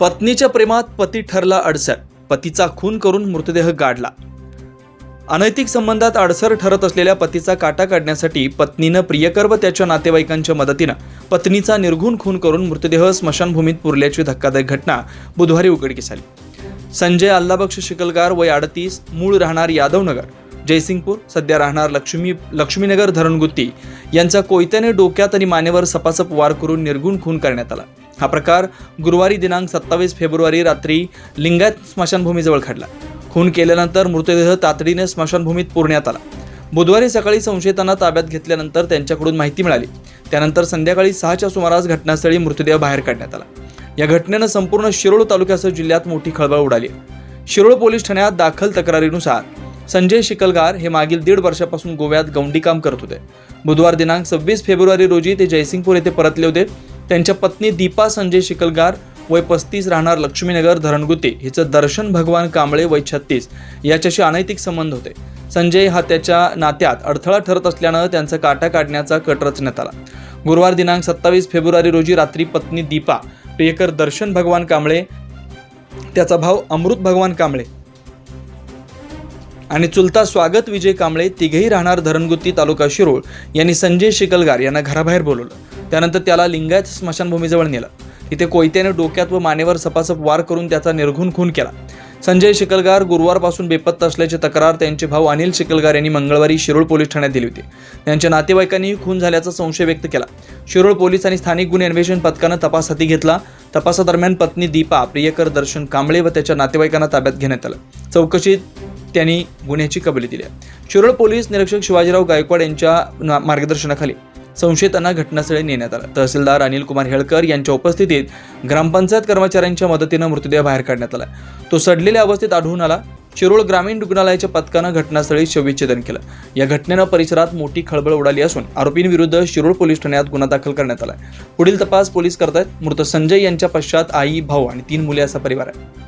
पत्नीच्या प्रेमात पती ठरला अडसर. पतीचा खून करून मृतदेह गाडला. अनैतिक संबंधात अडसर ठरत असलेल्या पतीचा काटा काढण्यासाठी पत्नीनं प्रियकर व त्याच्या नातेवाईकांच्या मदतीनं पत्नीचा निर्घुण खून करून मृतदेह स्मशानभूमीत पुरल्याची धक्कादायक घटना बुधवारी उघडकीस आली. संजय अल्लाबक्ष शिकलगार वय अडतीस मूळ राहणार यादवनगर. जयसिंगपूर सध्या राहणार लक्ष्मी लक्ष्मीनगर धरणगुत्ती यांचा कोयत्याने डोक्यात आणि मानेवर सपासप वार करून निर्गुण खून करण्यात आला. हा प्रकार गुरुवारी दिनांक सत्तावीस फेब्रुवारी रात्री लिंगायत स्मशानभूमीजवळ घडला. खून केल्यानंतर मृतदेह तातडीने स्मशानभूमीत पुरण्यात आला. बुधवारी सकाळी संशयितांना ताब्यात घेतल्यानंतर त्यांच्याकडून माहिती मिळाली. त्यानंतर संध्याकाळी सहाच्या सुमारास घटनास्थळी मृतदेह बाहेर काढण्यात आला. या घटनेनं संपूर्ण शिरोळ तालुक्यासह जिल्ह्यात मोठी खळबळ उडाली. शिरोळ पोलीस ठाण्यात दाखल तक्रारीनुसार संजय शिकलगार हे मागील दीड वर्षापासून गोव्यात गौंडी काम करत होते. बुधवार दिनांक सव्वीस फेब्रुवारी रोजी ते जयसिंगपूर येथे परतले होते. त्यांच्या पत्नी दीपा संजय शिकलगार वय पस्तीस राहणार लक्ष्मीनगर धरणगुते. हिचं दर्शन भगवान कांबळे वय छत्तीस. याच्याशी अनैतिक संबंध होते. संजय हा त्याच्या नात्यात अडथळा ठरत असल्यानं त्यांचा काटा काढण्याचा कट रचण्यात आला. गुरुवार दिनांक सत्तावीस फेब्रुवारी रोजी रात्री पत्नी दीपा प्रियकर दर्शन भगवान कांबळे त्याचा भाऊ अमृत भगवान कांबळे आणि चुलता स्वागत विजय कांबळे तिघेही राहणार धरणगुत्ती तालुका शिरोळ यांनी संजय शिकलगार यांना घराबाहेर बोलवलं. त्यानंतर त्याला लिंगायत स्मशानभूमीजवळ नेलं. तिथे कोयत्याने डोक्यात व मानेवर सपासप वार करून त्याचा निर्घुण खून केला. संजय शिकलगार गुरुवारपासून बेपत्ता असल्याची तक्रार त्यांचे भाऊ अनिल शिकलगार यांनी मंगळवारी शिरोळ पोलीस ठाण्यात दिली होती. त्यांच्या नातेवाईकांनीही खून झाल्याचा संशय व्यक्त केला. शिरोळ पोलीस आणि स्थानिक गुन्हे अन्वेषण पथकानं तपास हाती घेतला. तपासादरम्यान पत्नी दीपा प्रियकर दर्शन कांबळे व त्याच्या नातेवाईकांना ताब्यात घेण्यात आलं. चौकशीत त्यांनी गुन्ह्याची कबुली दिली. शिरोळ पोलीस निरीक्षक शिवाजीराव गायकवाड यांच्या ना- मार्गदर्शनाखाली संशयितांना घटनास्थळी नेण्यात आलं. तहसीलदार अनिल कुमार हेळकर यांच्या उपस्थितीत ग्रामपंचायत कर्मचाऱ्यांच्या मदतीनं मृतदेह बाहेर काढण्यात आला. तो सडलेल्या अवस्थेत आढळून आला. शिरोळ ग्रामीण रुग्णालयाच्या पथकानं घटनास्थळी शवविच्छेदन केलं. या घटनेनं परिसरात मोठी खळबळ उडाली असून आरोपींविरुद्ध शिरोळ पोलीस ठाण्यात गुन्हा दाखल करण्यात आला. पुढील तपास पोलीस करतायत मृत संजय यांच्या पश्चात आई भाऊ आणि तीन मुले असा परिवार आहे.